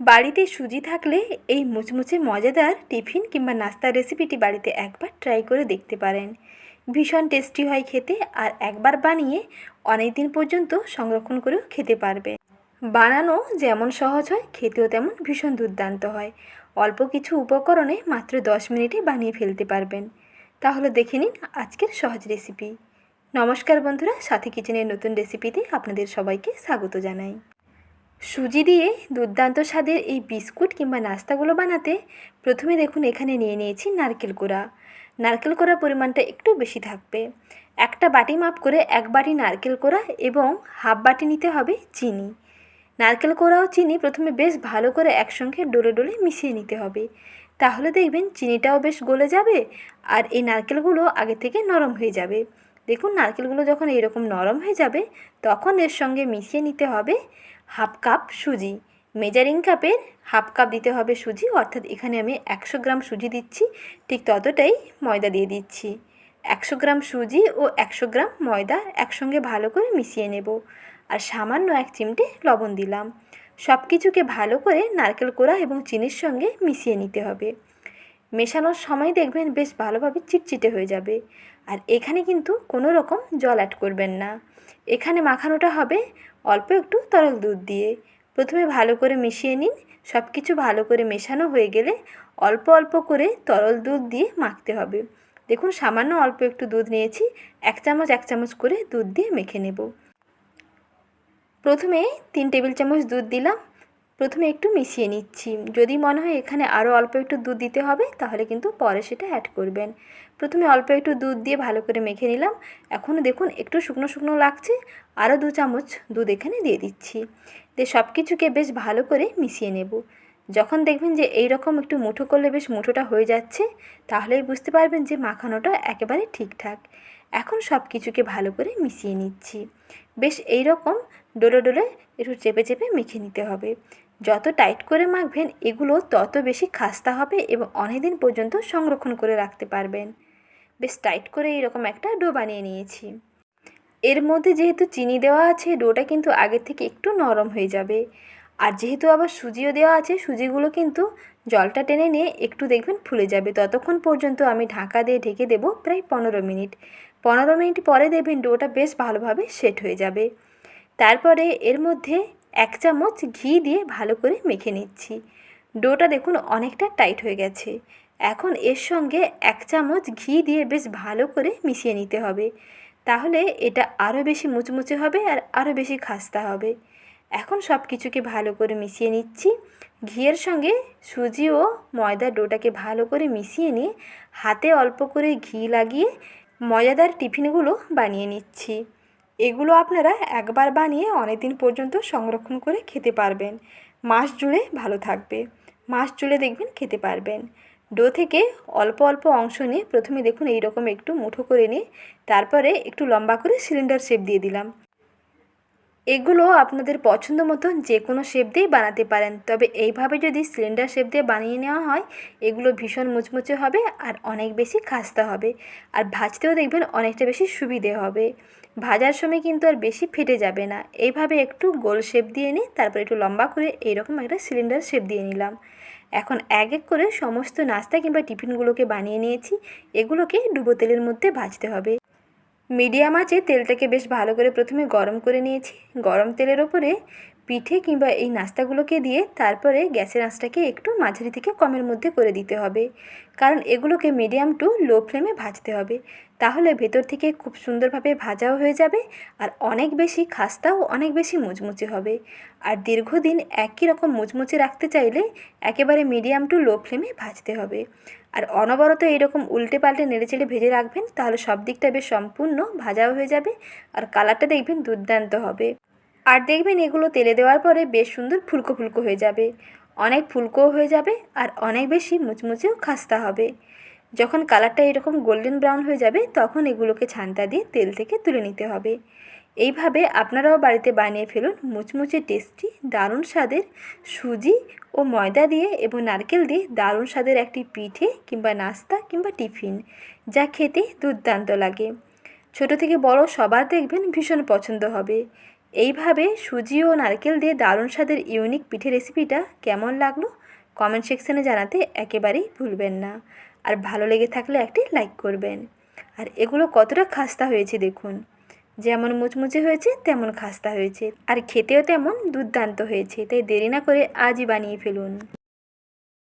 বাড়িতে সুজি থাকলে এই মুচমুচে মজাদার টিফিন কিংবা নাস্তার রেসিপিটি বাড়িতে একবার ট্রাই করে দেখতে পারেন। ভীষণ টেস্টি হয় খেতে আর একবার বানিয়ে অনেক দিন পর্যন্ত সংরক্ষণ করেও খেতে পারবে। বানানো যেমন সহজ হয়, খেতেও তেমন ভীষণ দুর্দান্ত হয়। অল্প কিছু উপকরণে মাত্র দশ মিনিটে বানিয়ে ফেলতে পারবেন। তাহলে দেখে নিন আজকের সহজ রেসিপি নমস্কার বন্ধুরা, সাথে কিচেনের নতুন রেসিপিতে আপনাদের সবাইকে স্বাগত জানাই। সুজি দিয়ে দুর্দান্ত স্বাদের এই বিস্কুট কিংবা নাস্তাগুলো বানাতে প্রথমে দেখুন এখানে নিয়ে নিয়েছি নারকেল কোড়া নারকেল কোড়ার পরিমাণটা একটু বেশি থাকবে। একটা বাটি মাপ করে এক বাটি নারকেল কোড়া এবং হাফ বাটি নিতে হবে চিনি। নারকেল কোড়া ও চিনি প্রথমে বেশ ভালো করে একসঙ্গে ডলে ডলে মিশিয়ে নিতে হবে। তাহলে দেখবেন চিনিটাও বেশ গলে যাবে আর এই নারকেলগুলো আগে থেকে নরম হয়ে যাবে। দেখুন নারকেলগুলো যখন এরকম নরম হয়ে যাবে তখন এর সঙ্গে মিশিয়ে নিতে হবে হাফ কাপ সুজি। মেজারিং কাপের হাফ কাপ দিতে হবে সুজি, অর্থাৎ এখানে আমি একশো গ্রাম সুজি দিচ্ছি। ঠিক ততটাই ময়দা দিয়ে দিচ্ছি। একশো গ্রাম সুজি ও একশো গ্রাম ময়দা একসঙ্গে ভালো করে মিশিয়ে নেব। আর সামান্য এক চিমটে লবণ দিলাম। সব কিছুকে ভালো করে নারকেল কোড়া এবং চিনির সঙ্গে মিশিয়ে নিতে হবে। মেশানোর সময় দেখবেন বেশ ভালোভাবে চিটচিটে হয়ে যাবে। আর এখানে কিন্তু কোনো রকম জল অ্যাড করবেন না। এখানে মাখানোটা হবে অল্প একটু তরল দুধ দিয়ে। প্রথমে ভালো করে মিশিয়ে নিন। সব কিছু ভালো করে মেশানো হয়ে গেলে অল্প অল্প করে তরল দুধ দিয়ে মাখতে হবে। দেখুন, সামান্য অল্প একটু দুধ নিয়েছি। এক চামচ এক চামচ করে দুধ দিয়ে মেখে নেব। প্রথমে তিন টেবিল চামচ দুধ দিলাম। প্রথমে একটু মিশিয়ে নিচ্ছি। যদি মনে হয় এখানে আরও অল্প একটু দুধ দিতে হবে, তাহলে কিন্তু পরে সেটা অ্যাড করবেন। প্রথমে অল্প একটু দুধ দিয়ে ভালো করে মেখে নিলাম। এখনও দেখুন একটু শুকনো শুকনো লাগছে। আরও দু চামচ দুধ এখানে দিয়ে দিচ্ছি। দিয়ে সব কিছুকে বেশ ভালো করে মিশিয়ে নেব। যখন দেখবেন যে এই রকম একটু মুঠো করলে বেশ মুঠোটা হয়ে যাচ্ছে, তাহলেই বুঝতে পারবেন যে মাখানোটা একেবারে ঠিকঠাক। এখন সব কিছুকে ভালো করে মিশিয়ে নিচ্ছি। বেশ এই রকম ডোলে ডোলে একটু চেপে চেপে মেখে নিতে হবে। যত টাইট করে মাখবেন, এগুলো তত বেশি খাস্তা হবে এবং অনেক দিন পর্যন্ত সংরক্ষণ করে রাখতে পারবেন। বেশ টাইট করে এরকম একটা ডো বানিয়ে নিয়েছি। এর মধ্যে যেহেতু চিনি দেওয়া আছে, ডোটা কিন্তু আগের থেকে একটু নরম হয়ে যাবে। আর যেহেতু আবার সুজিও দেওয়া আছে, সুজিগুলো কিন্তু জলটা টেনে নিয়ে একটু দেখবেন ফুলে যাবে। ততক্ষণ পর্যন্ত আমি ঢাকা দিয়ে ঢেকে দেবো প্রায় পনেরো মিনিট। পনেরো মিনিট পরে দেখবেন ডোটা বেশ ভালোভাবে সেট হয়ে যাবে। তারপরে এর মধ্যে এক চামচ ঘি দিয়ে ভালো করে মেখে নিচ্ছি। ডোটা দেখুন অনেকটা টাইট হয়ে গেছে। এখন এর সঙ্গে এক চামচ ঘি দিয়ে বেশ ভালো করে মিশিয়ে নিতে হবে। তাহলে এটা আরও বেশি মুচমুচে হবে আর আরও বেশি খাস্তা হবে। এখন সব কিছুকে ভালো করে মিশিয়ে নিচ্ছি। ঘিয়ের সঙ্গে সুজি ও ময়দা ডোটাকে ভালো করে মিশিয়ে নিয়ে হাতে অল্প করে ঘি লাগিয়ে মজাদার টিফিনগুলো বানিয়ে নিচ্ছি। এগুলো আপনারা একবার বানিয়ে অনেক দিন পর্যন্ত সংরক্ষণ করে খেতে পারবেন। মাস জুড়ে ভালো থাকবে। মাস জুড়ে দেখবেন খেতে পারবেন। ডো থেকে অল্প অল্প অংশ নিয়ে প্রথমে দেখুন এই রকম একটু মুঠো করে নিয়ে তারপরে একটু লম্বা করে সিলিন্ডার শেপ দিয়ে দিলাম। এগুলো আপনাদের পছন্দ মতন যে কোনো শেপ দিয়েই বানাতে পারেন। তবে এইভাবে যদি সিলিন্ডার শেপ দিয়ে বানিয়ে নেওয়া হয়, এগুলো ভীষণ মুচমুচে হবে আর অনেক বেশি খাস্তা হবে। আর ভাজতেও দেখবেন অনেকটা বেশি সুবিধে হবে। ভাজার সময় কিন্তু আর বেশি ফেটে যাবে না। এইভাবে একটু গোল শেপ দিয়ে নিই তারপর একটু লম্বা করে এইরকম একটা সিলিন্ডার শেপ দিয়ে নিলাম। এখন এক এক করে সমস্ত নাস্তা কিংবা টিফিনগুলোকে বানিয়ে নিয়েছি। এগুলোকে ডুবো তেলের মধ্যে ভাজতে হবে। মিডিয়াম আঁচে তেলটাকে বেশ ভালো করে প্রথমে গরম করে নিয়েছি। গরম তেলের ওপরে পিঠে কিংবা এই নাস্তাগুলোকে দিয়ে তারপরে গ্যাসের আঁচটাকে একটু মাঝারি থেকে কমের মধ্যে করে দিতে হবে। কারণ এগুলোকে মিডিয়াম টু লো ফ্লেমে ভাজতে হবে। তাহলে ভেতর থেকে খুব সুন্দরভাবে ভাজাও হয়ে যাবে আর অনেক বেশি খাস্তাও অনেক বেশি মুচমুচে হবে। আর দীর্ঘদিন একই রকম মুচমুচে রাখতে চাইলে একেবারে মিডিয়াম টু লো ফ্লেমে ভাজতে হবে। আর অনবরত এরকম উল্টে পাল্টে নেড়েচেড়ে ভেজে রাখবেন তাহলে সব দিকটা বেশ সম্পূর্ণ ভাজাও হয়ে যাবে আর কালারটা দেখবেন দুর্দান্ত হবে। আর দেখবেন এগুলো তেলে দেওয়ার পরে বেশ সুন্দর ফুলকো ফুলকো হয়ে যাবে। অনেক ফুলকোও হয়ে যাবে আর অনেক বেশি মুচমুচেও খাস্তা হবে। যখন কালারটা এরকম গোল্ডেন ব্রাউন হয়ে যাবে, তখন এগুলোকে ছান্তা দিয়ে তেল থেকে তুলে নিতে হবে। এইভাবে আপনারাও বাড়িতে বানিয়ে ফেলুন মুচমুচে টেস্টি, দারুণ স্বাদের সুজি ও ময়দা দিয়ে এবং নারকেল দিয়ে দারুণ স্বাদের একটি পিঠে কিংবা নাস্তা কিংবা টিফিন, যা খেতে দুর্দান্ত লাগে। ছোট থেকে বড় সবার দেখবেন ভীষণ পছন্দ হবে। এইভাবে সুজি ও নারকেল দিয়ে দারুণ স্বাদের ইউনিক পিঠে রেসিপিটা কেমন লাগল কমেন্ট সেকশানে জানাতে একেবারেই ভুলবেন না। আর ভালো লেগে থাকলে একটি লাইক করবেন। আর এগুলো কতটা খাস্তা হয়েছে দেখুন। যেমন মুচমুচে হয়েছে, তেমন খাস্তা হয়েছে। আর খেতেও তেমন দুর্দান্ত হয়েছে। তাই দেরি না করে আজই বানিয়ে ফেলুন।